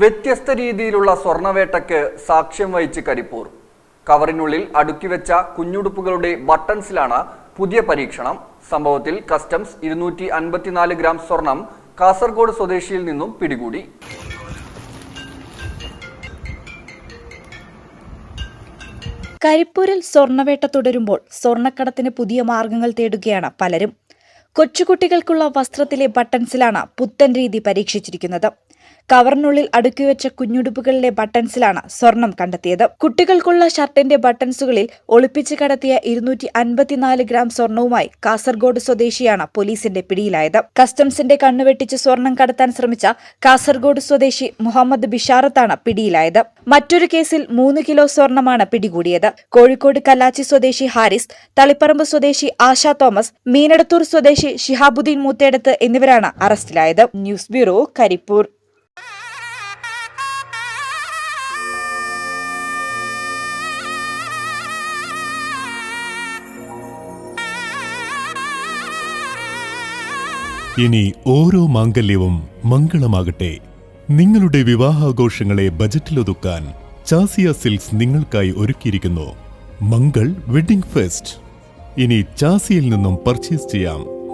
വ്യത്യസ്ത രീതിയിലുള്ള സ്വർണവേട്ടയ്ക്ക് സാക്ഷ്യം വഹിച്ച് കരിപ്പൂർ. കവറിനുള്ളിൽ അടുക്കിവെച്ച കുഞ്ഞുടുപ്പുകളുടെ ബട്ടൺസിലാണ് പുതിയ പരീക്ഷണം. സംഭവത്തിൽ കസ്റ്റംസ് ഇരുന്നൂറ്റി അൻപത്തിനാല് ഗ്രാം സ്വർണം കാസർഗോഡ് സ്വദേശിയിൽ നിന്നും പിടികൂടി. കരിപ്പൂരിൽ സ്വർണവേട്ട തുടരുമ്പോൾ സ്വർണക്കടത്തിന് പുതിയ മാർഗങ്ങൾ തേടുകയാണ് പലരും. കൊച്ചുകുട്ടികൾക്കുള്ള വസ്ത്രത്തിലെ ബട്ടൺസിലാണ് പുത്തൻ രീതി പരീക്ഷിച്ചിരിക്കുന്നത്. കവറിനുള്ളിൽ അടുക്കിവെച്ച കുഞ്ഞുടുപ്പുകളിലെ ബട്ടൺസിലാണ് സ്വർണം കണ്ടെത്തിയത്. കുട്ടികൾക്കുള്ള ഷർട്ടിന്റെ ബട്ടൺസുകളിൽ ഒളിപ്പിച്ച് കടത്തിയ ഇരുന്നൂറ്റി അൻപത്തിനാല് ഗ്രാം സ്വർണവുമായി കാസർഗോഡ് സ്വദേശിയാണ് പോലീസിന്റെ പിടിയിലായത്. കസ്റ്റംസിന്റെ കണ്ണുവെട്ടിച്ച് സ്വർണം കടത്താൻ ശ്രമിച്ച കാസർഗോഡ് സ്വദേശി മുഹമ്മദ് ബിഷാറത്താണ് പിടിയിലായത്. മറ്റൊരു കേസിൽ മൂന്ന് കിലോ സ്വർണമാണ് പിടികൂടിയത്. കോഴിക്കോട് കല്ലാച്ചി സ്വദേശി ഹാരിസ് തളിപ്പറമ്പ് സ്വദേശി ആശ തോമസ് മീനടത്തൂർ സ്വദേശി ഷിഹാബുദ്ദീൻ മൂത്തേടത്ത് എന്നിവരാണ് അറസ്റ്റിലായത്. News bureau Karipur. ഇനി ഓരോ മാംഗല്യവും മംഗളമാകട്ടെ. നിങ്ങളുടെ വിവാഹാഘോഷങ്ങളെ ബജറ്റിലൊതുക്കാൻ ചാസിയ സിൽക്സ് നിങ്ങൾക്കായി ഒരുക്കിയിരിക്കുന്നു. Mangal wedding fest. ഇനി ചാസിയിൽ നിന്നും പർച്ചേസ് ചെയ്യാം.